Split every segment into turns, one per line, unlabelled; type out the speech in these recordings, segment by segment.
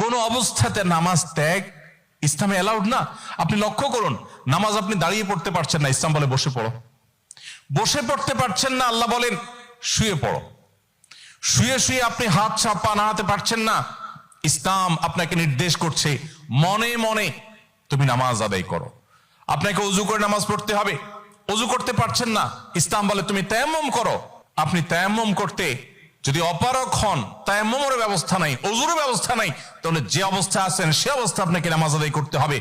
কোন অবস্থাতে নামাজ ত্যাগ ইসলামে অ্যালাউড না। আপনি লক্ষ্য করুন, নামাজ আপনি দাঁড়িয়ে পড়তে পারছেন না, ইসলাম বলে বসে পড়ো। বসে পড়তে পারছেন না, আল্লাহ বলেন, শুয়ে পড়ো। শুয়ে শুয়ে আপনি হাত চাপা নাড়াতে পারছেন না, ইসলাম আপনাকে নির্দেশ করছে, মনে মনে তুমি নামাজ আদায় করো। আপনাকে অজু করে নামাজ পড়তে হবে অজু করতে পারছেন না, ইসলাম বলে তুমি তায়াম্মম করো। আপনি তায়াম্মম করতে যদি অপারক হন, তায়াম্মমের ব্যবস্থা নাই অজুর ব্যবস্থা নাই, তাহলে যে অবস্থা আছেন, সে অবস্থা আপনাকে নামাজ আদায় করতে হবে।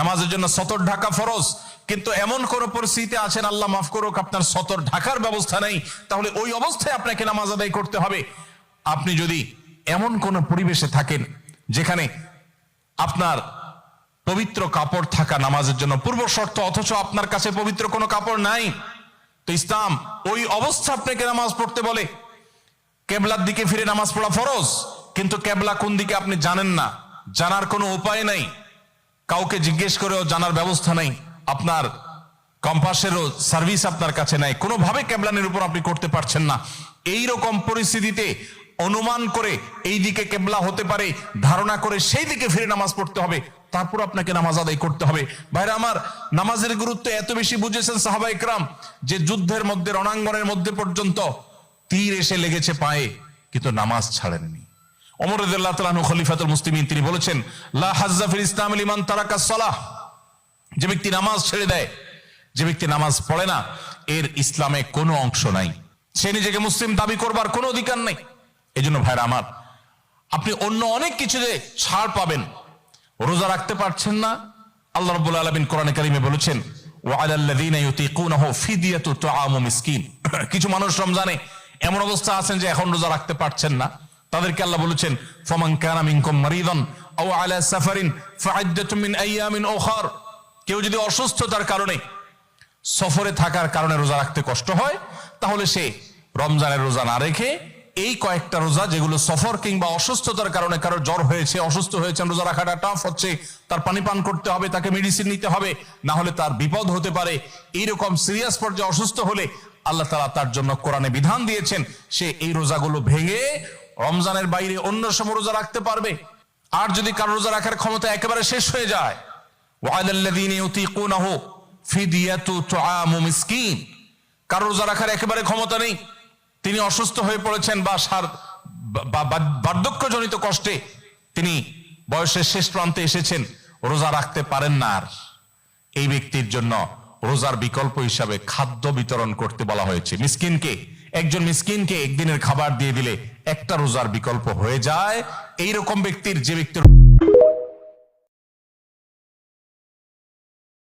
নামাজের জন্য সতর ঢাকা ফরজ, কিন্তু এমন কোন পরিস্থিতি আছেন, আল্লাহ মাফ করুক, আপনার সতর ঢাকার ব্যবস্থা নেই, তাহলে ওই অবস্থায় আপনাকে নামাজ আদায় করতে হবে। আপনি যদি এমন কোন পরিবেশে থাকেন, যেখানে আপনার পবিত্র কাপড় থাকা নামাজের জন্য পূর্ব শর্ত, অথচ আপনার কাছে পবিত্র কোনো কাপড় নাই, তো ইসলাম ওই অবস্থা আপনাকে নামাজ পড়তে বলে কেবলার দিকে ফিরে নামাজ পড়া ফরজ, কিন্তু কেবলা কোন দিকে আপনি জানেন না, জানার কোনো উপায় নাই। কাউকে জিজ্ঞেস করেও জানার ব্যবস্থা নাই, আপনার কম্পাসেরও সার্ভিস আপনার কাছে নাই। কোনোভাবে কেবলানের উপর আপনি করতে পারছেন না। এই রকম পরিস্থিতিতে অনুমান করে এই দিকে কেবলা হতে পারে, ধারণা করে সেই দিকে ফিরে নামাজ পড়তে হবে, তারপর আপনাকে নামাজ আদায় করতে হবে। ভাইরা আমার, নামাজের গুরুত্ব এত বেশি বুঝেছেন সাহাবা ইকরাম যে যুদ্ধের মধ্যে, রণাঙ্গনের মধ্যে পর্যন্ত তীর এসে লেগেছে পায়ে, কিন্তু নামাজ ছাড়েননি। অমর খলিফাতুল মুসলিমিন, তিনি বলেছেন ইসলাম লিমান তারাকা যে ব্যক্তি নামাজ ছেড়ে দেয়, যে ব্যক্তি নামাজ পড়ে না, এর ইসলামে কোনো অংশ নাই। সে নিজেকে মুসলিম দাবি করবার কোনো অধিকার নেই। এই জন্য ভাইরা আমার, আপনি অন্য অনেক কিছুতে ছাড় পাবেন, রোজা রাখতে পারছেন না। আল্লাহ রাব্বুল আলামিন কোরআন কারিমে বলেছেন কিছু মানুষ রমজানে এমন অবস্থা আছেন যে এখন রোজা রাখতে পারছেন না। তাদেরকে আল্লাহ বলেছেন, ফমান কানা মিনকুম মারিদান আও আলা সাফারিন ফা'iদ্দাতুম মিন আইয়ামিন কেউ যদি অসুস্থতার কারণে সফরে থাকার কারণে রোজা রাখতে কষ্ট হয়, তাহলে সে রমজানের রোজা না রেখে এই কয়েকটা রোজা যেগুলো সফর কিংবা অসুস্থতার কারণে কারও জ্বর হয়েছে, অসুস্থ হয়েছে রোজা রাখাটা টাফ হচ্ছে, তার পানি পান করতে হবে, তাকে মেডিসিন নিতে হবে না হলে তার বিপদ হতে পারে। এইরকম সিরিয়াস পর্যায়ে অসুস্থ হলে আল্লাহ তালা তার জন্য কোরআনে বিধান দিয়েছেন, সে এই রোজাগুলো ভেঙে রমজানের বাইরে অন্য সময় রোজা রাখতে পারবে। আর যদি কারও রোজা রাখার ক্ষমতা একেবারে শেষ হয়ে যায় কারও রোজা রাখার একেবারে ক্ষমতা নেই তিনি অসুস্থ হয়ে পড়েছেন বা সার বার্ধক্যজনিত কষ্টে তিনি বয়সের শেষ প্রান্তে এসেছেন, রোজা রাখতে পারেন না আর। এই ব্যক্তির জন্য রোজার বিকল্প হিসাবে খাদ্য বিতরণ করতে বলা হয়েছে। মিসকিনকে, একজন মিসকিনকে একদিনের খাবার দিয়ে দিলে একটা রোজার বিকল্প হয়ে যায়। এই রকম ব্যক্তির যে ব্যক্তির